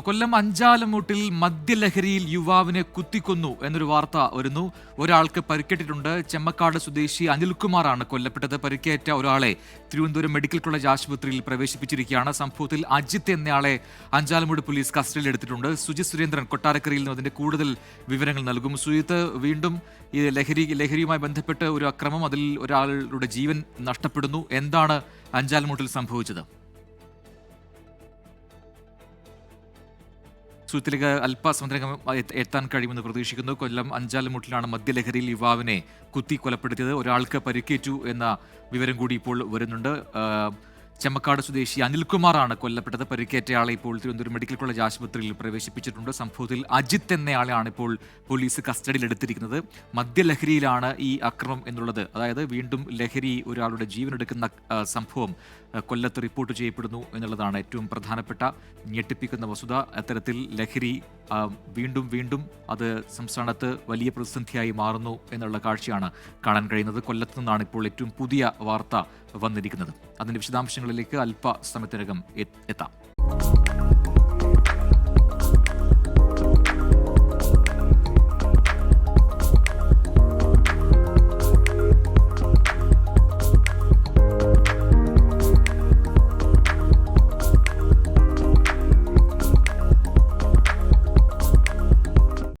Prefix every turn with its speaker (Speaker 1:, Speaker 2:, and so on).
Speaker 1: കൊല്ലം അഞ്ചാലമൂട്ടിൽ മദ്യലഹരിയിൽ യുവാവിനെ കുത്തിക്കൊന്നു എന്നൊരു വാർത്ത വരുന്നു. ഒരാൾക്ക് പരിക്കേറ്റിട്ടുണ്ട്. ചെമ്മക്കാട് സ്വദേശി അനിൽകുമാറാണ് കൊല്ലപ്പെട്ടത്. പരിക്കേറ്റ ഒരാളെ തിരുവനന്തപുരം മെഡിക്കൽ കോളേജ് ആശുപത്രിയിൽ പ്രവേശിപ്പിച്ചിരിക്കുകയാണ്. സംഭവത്തിൽ അജിത്ത് എന്നയാളെ അഞ്ചാലമൂട് പോലീസ് കസ്റ്റഡിയിൽ എടുത്തിട്ടുണ്ട്. സുജിത് സുരേന്ദ്രൻ കൊട്ടാരക്കരയിൽ നിന്ന് അതിന്റെ കൂടുതൽ വിവരങ്ങൾ നൽകും. സുജിത്ത് വീണ്ടും ഈ ലഹരി ലഹരിയുമായി ബന്ധപ്പെട്ട് ഒരു അക്രമം അതിൽ ഒരാളുടെ ജീവൻ നഷ്ടപ്പെടുന്നു. എന്താണ് അഞ്ചാലമൂട്ടിൽ സംഭവിച്ചത്? സുഹൃത്തിലേക്ക് അല്പസമയത്തിനകം എത്ത- എത്താൻ കഴിയുമെന്ന് പ്രതീക്ഷിക്കുന്നു. കൊല്ലം അഞ്ചാലുമുട്ടിലാണ് മദ്യലഹരിയിൽ യുവാവിനെ കുത്തി കൊലപ്പെടുത്തിയത്. ഒരാൾക്ക് പരിക്കേറ്റു എന്ന വിവരം കൂടി ഇപ്പോൾ വരുന്നുണ്ട്. ചെമ്മക്കാട് സ്വദേശി അനിൽകുമാറാണ് കൊല്ലപ്പെട്ടത്. പരിക്കേറ്റയാളെ ഇപ്പോൾ തിരുവനന്തപുരം മെഡിക്കൽ കോളേജ് ആശുപത്രിയിൽ പ്രവേശിപ്പിച്ചിട്ടുണ്ട്. സംഭവത്തിൽ അജിത്ത് എന്നയാളെയാണ് ഇപ്പോൾ പോലീസ് കസ്റ്റഡിയിൽ എടുത്തിരിക്കുന്നത് മദ്യലഹരിയിലാണ് ഈ അക്രമം എന്നുള്ളത്. അതായത് വീണ്ടും ലഹരി ഒരാളുടെ ജീവനെടുക്കുന്ന സംഭവം കൊല്ലത്ത് റിപ്പോർട്ട് ചെയ്യപ്പെടുന്നു എന്നുള്ളതാണ് ഏറ്റവും പ്രധാനപ്പെട്ട ഞെട്ടിപ്പിക്കുന്ന വസ്തുത. അത്തരത്തിൽ ലഹരി വീണ്ടും വീണ്ടും അത് സംസ്ഥാനത്ത് വലിയ പ്രതിസന്ധിയായി മാറുന്നു എന്നുള്ള കാഴ്ചയാണ് കാണാൻ കഴിയുന്നത്. കൊല്ലത്ത് നിന്നാണ് ഇപ്പോൾ ഏറ്റവും പുതിയ വാർത്ത വന്നിരിക്കുന്നത്. അതിന്റെ വിശദാംശങ്ങളിലേക്ക് അല്പ സമയത്തിനകം എത്താം.